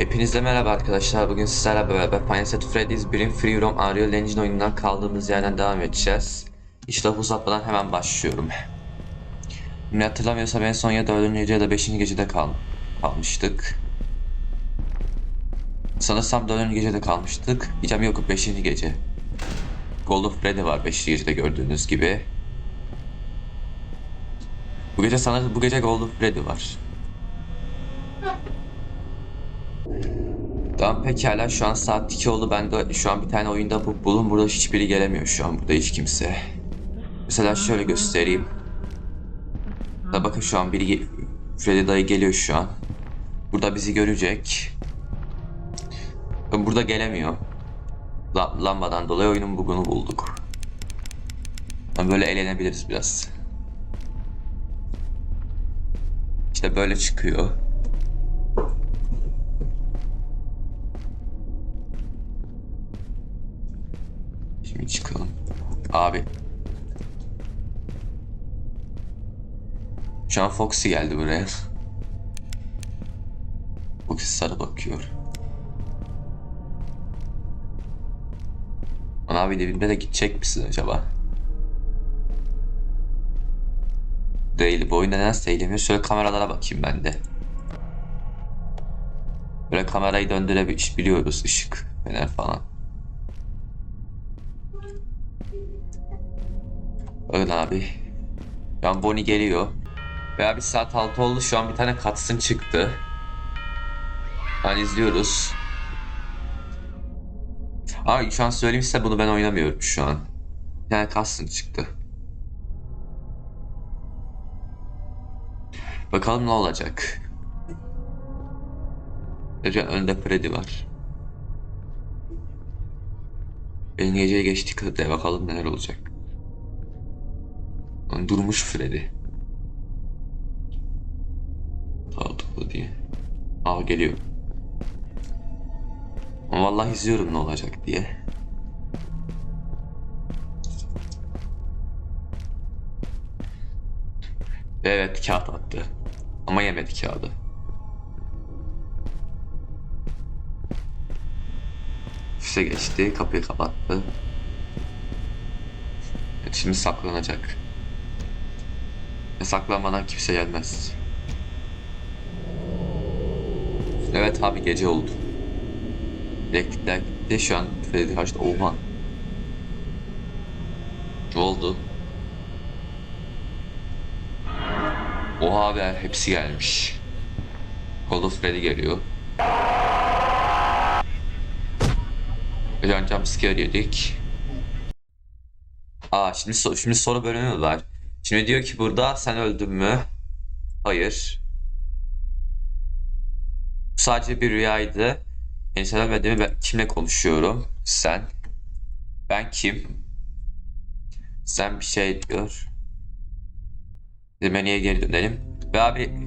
Hepinize merhaba arkadaşlar. Bugün sizlerle beraber Final Fantasy Freddy's 1'in Free Roam Unreal Engine oyunundan kaldığımız yerden devam edeceğiz. İşte uzatmadan hemen başlıyorum. Şimdi hatırlamıyorsam en son ya 4. gece ya da 5. gecede kal kalmıştık. Sanırsam 4. gecede kalmıştık. Diyeceğim yok 5. gece. Gold of Freddy var 5. gecede gördüğünüz gibi. Bu gece sanırım bu gece Gold of Freddy var. Tamam pekala şu an saat 2 oldu ben de şu an bir tane oyunda bu bulun burada hiçbiri gelemiyor şu an burada hiç kimse. Mesela şöyle göstereyim. Da bakın şu an biri Freddy dayı geliyor şu an. Burada bizi görecek. Burada gelemiyor. La- lambadan dolayı oyunun bugunu bulduk. Yani böyle eğlenebiliriz biraz. İşte böyle çıkıyor. Abi. Şu an Foxy geldi buraya. Foxy sarı bakıyor. Lan abi dibinde de gidecek misin acaba? Değil. Bu oyunda nedense eğleniyor. Şöyle kameralara bakayım ben de. Böyle kamerayı döndürebiliyoruz. ışık, fener falan. Bakın abi. Şu an Bonnie geliyor. Veya bir saat altı oldu. Şu an bir tane katsın çıktı. Yani izliyoruz. Ama şu an söyleyeyim size bunu ben oynamıyorum şu an. Tane katsın çıktı. Bakalım ne olacak. Önce önde Freddy var. Benim geceye geçtik de bakalım neler olacak. Durmuş Freddy. Tatlı diye. Aa geliyor. Vallahi izliyorum ne olacak diye. Evet kağıt attı. Ama yemedi kağıdı. Füze geçti, kapıyı kapattı. Evet, şimdi saklanacak. Ve saklanmadan kimse gelmez. Evet abi gece oldu. Elektrikler gitti şu an Freddy kaçtı. Oha. Ne oldu? Oha abi hepsi gelmiş. Call of Freddy geliyor. Can jumpscare yedik. Aa şimdi, şimdi soru bölümü var. Şimdi diyor ki burada sen öldün mü? Hayır. Bu sadece bir rüyaydı. Endişelenmediğimi ben kimle konuşuyorum? Sen. Ben kim? Sen bir şey diyor. Menüye geri dönelim. Ve abi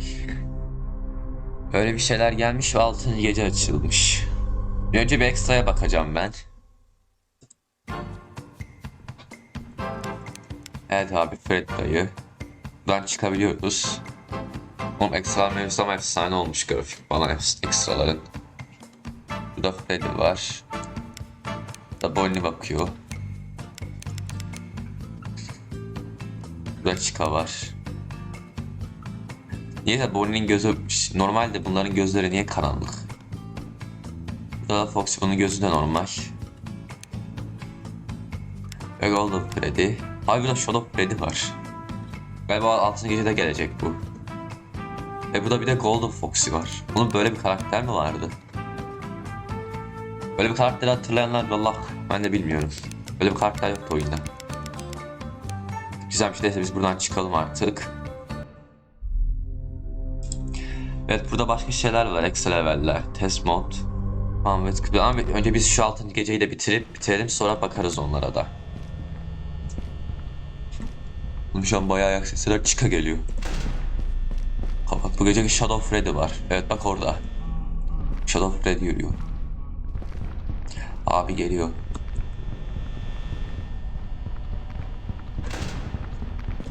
öyle bir şeyler gelmiş ve 6. gece açılmış. Bir önce bir ekstraya bakacağım ben. Evet abi Fred dayı. Buradan çıkabiliyoruz. Oğlum ekstra mevzum efsane olmuş grafik bana ekstraların. Burada Freddy var. Burada Bonnie bakıyor. Burada Chica var. Niye de Bonnie'nin gözü... Normalde bunların gözleri niye karanlık? Burada da Foxy bunun gözü de normal. Ve Golden Freddy. Abi burada Shadow Freddy var. Galiba 6. gecede gelecek bu. Ve burada bir de Golden Foxy var. Bunun böyle bir karakter mi vardı? Böyle bir karakteri hatırlayanlar valla ben de bilmiyorum. Böyle bir karakter yoktu oyunda. Güzel bir şey değilse biz buradan çıkalım artık. Evet burada başka şeyler var. Ekstra leveller, test mod. Evet. Ama önce biz şu 6. geceyi de bitirip bitirelim sonra bakarız onlara da. Oğlum şu an bayağı ayak sesler çıka geliyor. Kapat bu gece Shadow Freddy var. Evet bak orada. Shadow Freddy yürüyor. Abi geliyor.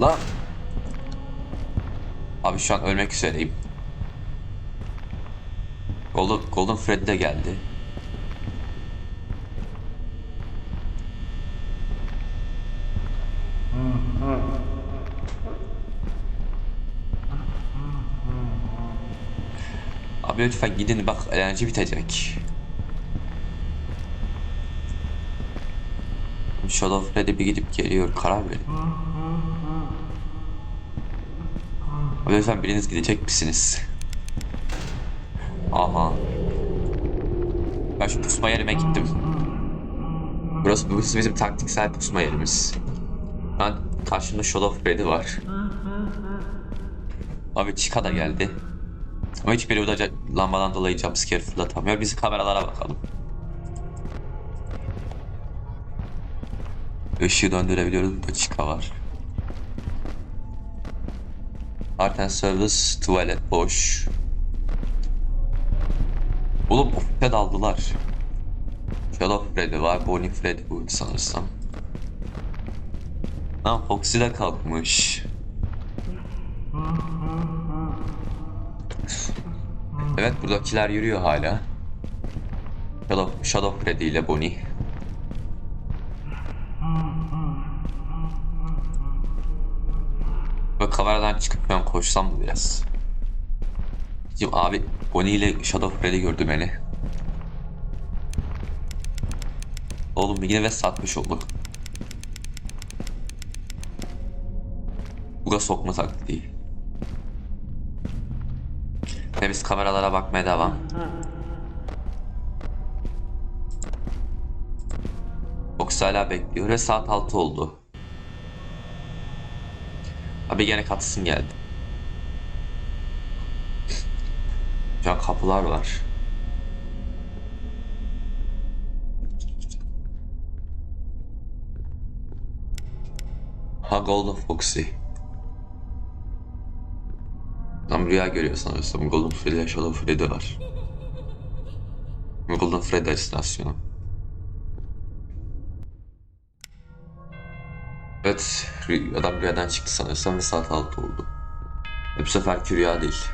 Lan. Abi şu an ölmek üzereyim. Golden, Golden Freddy de geldi. Abi lütfen gidin bak enerji bitecek. Shadow Freddy bir gidip geliyor karar verin. Lütfen biriniz gidecek misiniz? Aha. Ben şu pusma yerime gittim. Burası, burası bizim taktiksel pusma yerimiz. Ben karşımda Shadow Freddy var. Abi Chica da geldi. Ama hiçbiri burada ca- lambadan dolayı jumpscare fırlatamıyor. Biz kameralara bakalım. Işığı döndürebiliyoruz. Chica var. Art and Service, tuvalet boş. Oğlum ofise daldılar. Shadow Freddy var, Bonnie Freddy bu sanırsam. Lan Foxy de kalkmış. Evet buradakiler yürüyor hala. Shadow, Shadow Freddy ile Bonnie. Böyle kameradan çıkıp ben koşsam mı biraz? Diyeceğim abi Bonnie ile Shadow Freddy gördü beni. Oğlum yine ve satmış oldu. Buga sokma taktiği. Ve biz kameralara bakmaya devam. Fox hala bekliyor ve saat 6 oldu. Abi gene katsın geldi. An kapılar var. Ha Golden Foxy. Tam rüya görüyor sanırsam. Golden Freddy, Shadow Freddy var. Golden Freddy istasyonu. Evet, adam rüyadan çıktı sanırsam ve saat 6 oldu. Ve bu seferki rüya değil.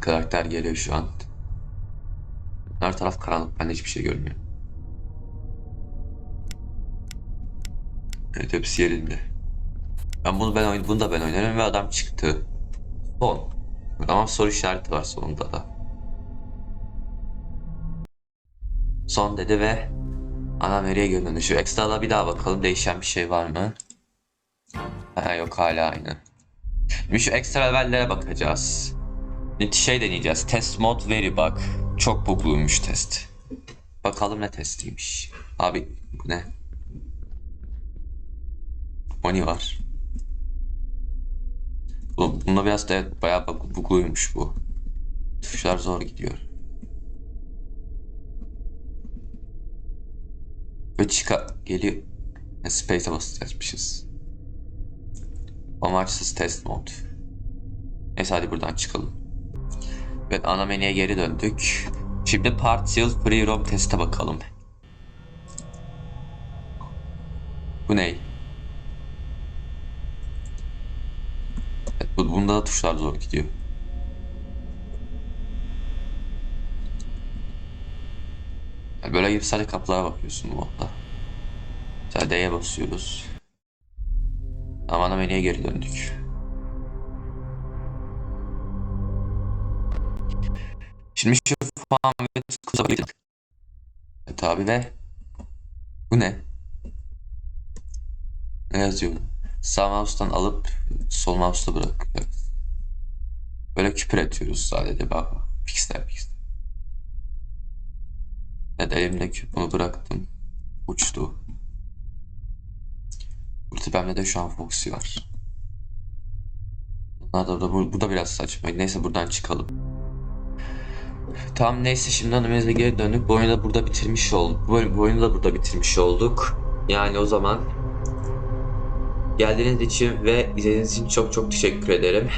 Karakter geliyor şu an. Her taraf karanlık, ben de hiçbir şey görmüyorum. Evet hepsi yerinde. Ben bunu ben oyn bunu da ben oynarım ve adam çıktı. Son. Ama soru işareti var sonunda da. Son dedi ve ana nereye geri dönüşüyor. Ekstrada bir daha bakalım değişen bir şey var mı? Ha, yok hala aynı. Şimdi şu ekstra level'lere bakacağız. Şey deneyeceğiz. Test mod veri bak. Çok bugluymuş test. Bakalım ne testiymiş. Abi bu ne? Oni var. Bu, bunda biraz da bayağı bug- bugluymuş bu. Tuşlar zor gidiyor. Ve çıka geliyor. E, Space'e basacakmışız. Amaçsız test mod. Neyse hadi buradan çıkalım. Evet ana menüye geri döndük. Şimdi partial free roam teste bakalım. Bu ne? Evet, bu, bunda da tuşlar zor gidiyor. Yani böyle gibi sadece kapılara bakıyorsun bu modda. Mesela D'ye basıyoruz. Ama ana menüye geri döndük. Şimdi şu fan ve kısa Evet abi ve bu ne? Ne yazıyor? Sağ mouse'dan alıp sol mouse'da bırakıyoruz. Böyle küpür ediyoruz sadece bak. Pixel pixel. Evet elimde küp bunu bıraktım. Uçtu. Burada tepemde de şu an Foxy var. Bunlar da bu, bu da biraz saçma. Neyse buradan çıkalım. Tamam neyse şimdi animemize geri döndük. Bu oyunu da burada bitirmiş olduk. Bu, bu oyunu da burada bitirmiş olduk. Yani o zaman geldiğiniz için ve izlediğiniz için çok çok teşekkür ederim.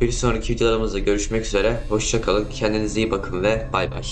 Bir sonraki videolarımızda görüşmek üzere. Hoşçakalın. Kendinize iyi bakın ve bay bay.